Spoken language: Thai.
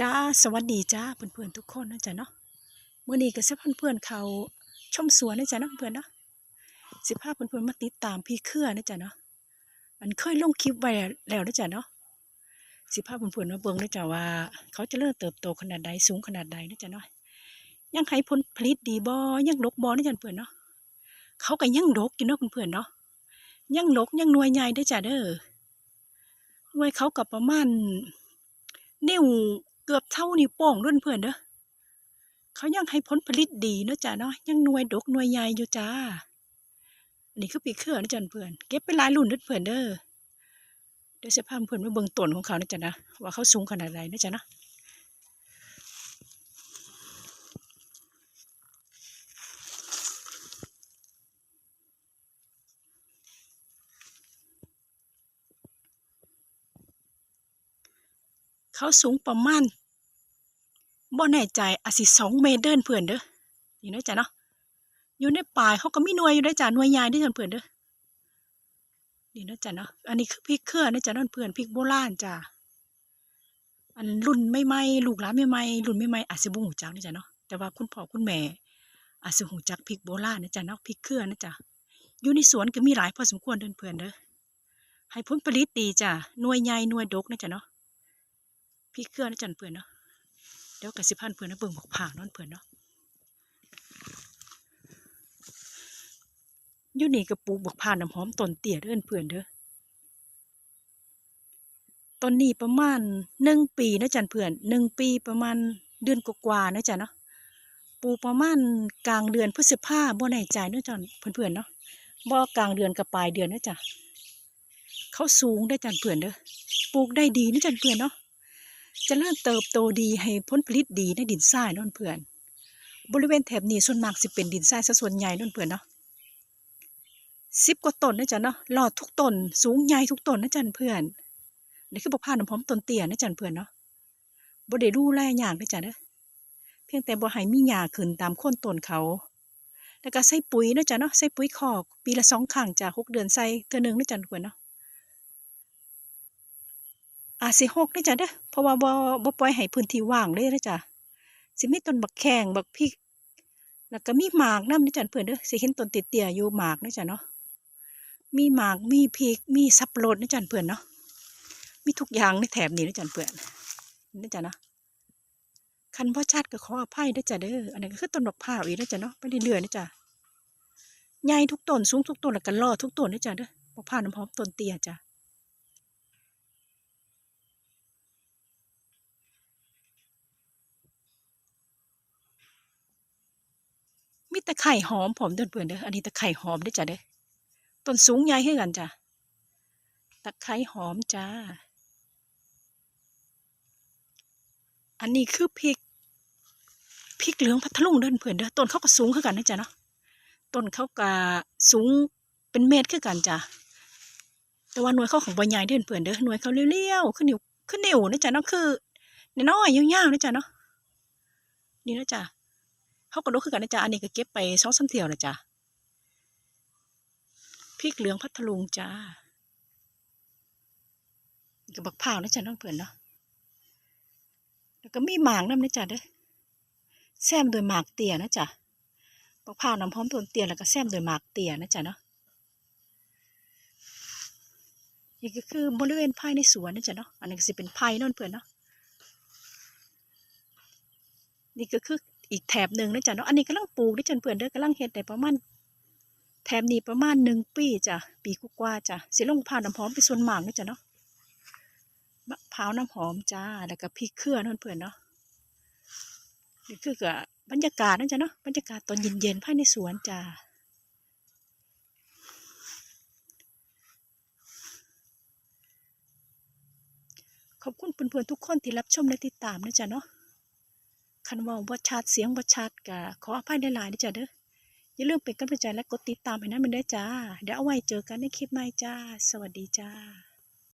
จ้าสวัสดีจ้าเพื่อนๆทุกคนนะจ๊ะเนาะเมื่อนี้ก็สิพาเพื่อนๆเขาชมสวนนะจ๊ะเนาะเพื่อนเนาะสิพาเพื่อนๆมาติดตามพี่เครือนะจ๊ะเนาะอันเคยลงคลิปไว้แล้วนะจ๊ะเนาะสิพาเพื่อนๆมาเบิ่งนะจ๊ะว่า เขาจะเริ่มเติบโตขนาดใดสูงขนาดใดนะจ๊ะเนาะยังให้ผลผลิตดีบ่ยังดกบ่นะจ๊ะเพื่อนเนาะเขาก็ยังดกอยู่เนาะเพื่อนๆเนาะยังดกยังหนวยใหญ่ได้จ้ะเด้อหนวยเขากับประมาณนิ้ว เกือบเท่านิ้วโป้งรุ่นเพื่อนเด้อเขายังให้ผลผลิตดีเนาะจ้ะเนาะยังหน่วยดกหน่วยใหญ่อยู่จ้าอันนี้คือปีเครือนะจ๊ะเพื่อนเก็บไปหลายรุ่นเด้อเพื่อนเด้อเดี๋ยวจะพาเพื่อนมาเบิ่งต้นของเขานะจ๊ะนะว่าเขาสูงขนาดไหนนะจ๊ะนะ เขาสูงประมาณบ่แน่ใจอาจสิสองเมตรเดินเพื่อนเด้อนี่นะจ้ะเนาะอยู่ในป่าเขาก็มีหน่วยอยู่ได้จ้ะหน่วยใหญ่เด้เพื่อนเด้อนี่นะจ๊ะเนาะอันนี้คือพริกเครือนะจ๊ะนั่นเพื่อนพริกโบราณจ้ะอันรุ่นไม่ไม่ลูกหลานไม่ไม่รุ่นไม่ไม่อาจจะบ่หูจักนะจ๊ะเนาะแต่ว่าคุณพ่อคุณแม่อาจจะหูจักพริกโบราณนะจ๊ะเนาะพริกเครือนะจ๊ะอยู่ในสวนก็มีหลายพอสมควรเดินเพื่อนเด้อให้ผลผลิตดีจ้ะหน่วยใหญ่หน่วยดกนะจ๊ะเนาะ พริกเครือนะจ๊ะเพื่อนเนาะเดี๋ยวกสิพันเพื่อนนะเบิ่งบอกผ่านั่นเพื่อนเนาะยู่นี่ก็ปลูกบกพร้าวน้ำหอมต้นเตี้ยเด้อเพื่อนเด้อต้นนี้ประมาณหนึ่งปีนะจันเพื่อนหนึ่งปีประมาณเดือนกว่าๆนะจ๊ะเนาะปูประมาณกลางเดือนพฤษภาบ่แน่ใจนะจันเพื่อนๆเนาะบ่กลางเดือนกับปลายเดือนนะจ๊ะเขาสูงได้จันเพื่อนเด้อปลูกได้ดีนะจันเพื่อนเนาะ จะเริ่มเติบโตดีให้ผลผลิตดีในดินทรายนาะเพื่อน บริเวณแถบนี้ส่วนมากสิเป็นดินทรายซะส่วนใหญ่นาะเพื่อนเนาะสิบกว่าต้นนะจ๊ะเนาะหลอดทุกต้นสูงใหญ่ทุกต้นนะจ๊ะเพื่อนนี่คือบ่ผ่านน้ำพร้อมต้นเตี้ยนะจ๊ะเพื่อนเนาะบ่ได้ดูแลอย่ากนะจ๊ะเด้อเพียงแต่บ่ให้มีหญ้าขึ้นตามโคนต้นเขา แล้วก็ใส่ปุ๋ยนะจ๊ะเนาะใส่ปุ๋ยคอก ปีละสองครั้งจ้ะหกเดือนใส่เทื่อหนึงนะจ๊ะเพื่อนเนาะ อาจสิหกนะจ๊ะเด้อเพราะว่าบ่บ่ปล่อยให้พื้นที่ว่างเลยนะจ๊ะสิมีต้นบักแข้งบักพริก แล้วก็มีหมากนำนะจ๊ะเพื่อนเด้อสิเห็นต้นเตี้ยอยู่หมากนะจ๊ะเนาะมีหมากมีพริกมีสับปะรดนะจันเพื่อนเนาะมีทุกอย่างในแถบนี้นะจันเพื่อนนะจ๊ะเนาะคันพ่อชาติก็ขออภัยนะจ๊ะเด้ออันนี้ก็คือต้นดอกผ้าวอีกนะจ๊ะเนาะไปเรื่อยๆนะจ๊ะใหญ่ทุกต้นสูงทุกต้นแล้วก็ล่อทุกต้นนะจ๊ะเด้อมะพร้าวน้ำหอมต้นเตี้ยจ้ะ ตะไคร่หอมผมเดินเพื่อนเด้ออันนี้ตะไคร่หอมเด้จ้ะเด้อต้นสูงใหญ่ให้กันจ้ะตะไคร้หอมจ้า อันนี้คือพริกพริกเหลืองพัทลุงเดินเพื่อนเด้อต้นเขาก็สูงขึ้นกันนะจ๊ะเนาะต้นเขาก็สูงเป็นเมตรขึ้นกันจ้ะแต่ว่าหน่วยเขาของใบใหญ่เดินเพื่อนเด้อหน่วยเขาเลี้ยวๆขึ้นนิ้วขึ้นนิ้วนะจ๊ะเนาะคือน้อยยาวๆนะจ๊ะเนาะนี่นะจ๊ะ เขาก็ดกขึ้นกันนะจ๊ะอันนี้ก็เก็บไปสองสามเที่ยวนะจ๊ะพริกเหลืองพัทลุงจ้ากับบักพร้าวนะจ๊ะน้องเพื่อนเนาะแล้วก็มีหมากน้ำนะจ๊ะเด้อแซมโดยหมากเตี้ยนะจ๊ะบักพร้าวน้ำพร้อมต้นเตี้ยแล้วก็แซมโดยหมากเตี้ยนะจ๊ะเนาะนี่ก็คือบริเวณภายในสวนนะจ๊ะเนาะอันนี้ก็สิเป็นไผ่นั่นเพื่อนเนาะนี่ก็คือ อีกแถบหนึ่งนะจ๊ะเนาะอันนี้กำลังปลูกนะจ๊ะเพื่อนเด้อกำลังเฮ็ดได้ประมาณแถบนี้ประมาณหนึ่งปีจ้ะปีกว่าจ้ะสิลงพร้าน้ำหอมไปส่วนหมากนะจ๊ะเนาะมะพร้าวน้ำหอมจ้าแล้วก็พริกเครือนั่นเพื่อนเนาะนี่คือกับบรรยากาศนะจ๊ะเนาะบรรยากาศตอนเย็นๆภายในสวนจ้าขอบคุณเพื่อนๆทุกคนที่รับชมและติดตามนะจ๊ะเนาะ คันว่าบ่ชัดเสียงบ่ชัดกะขออภัยหลายๆนะจ๊ะเด้ออย่าลืมเป็นกำลังใจและกดติดตามให้นั้นมันได้จ้าเดี๋ยวเอาไว้เจอกันในคลิปใหม่จ้า สวัสดีจ้า